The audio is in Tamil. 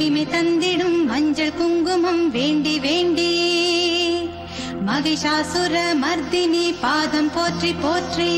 மகிமை தந்திடும் மஞ்சள் குங்குமம் வேண்டி வேண்டி. மகிஷாசுர மர்தினி பாதம் போற்றி போற்றி.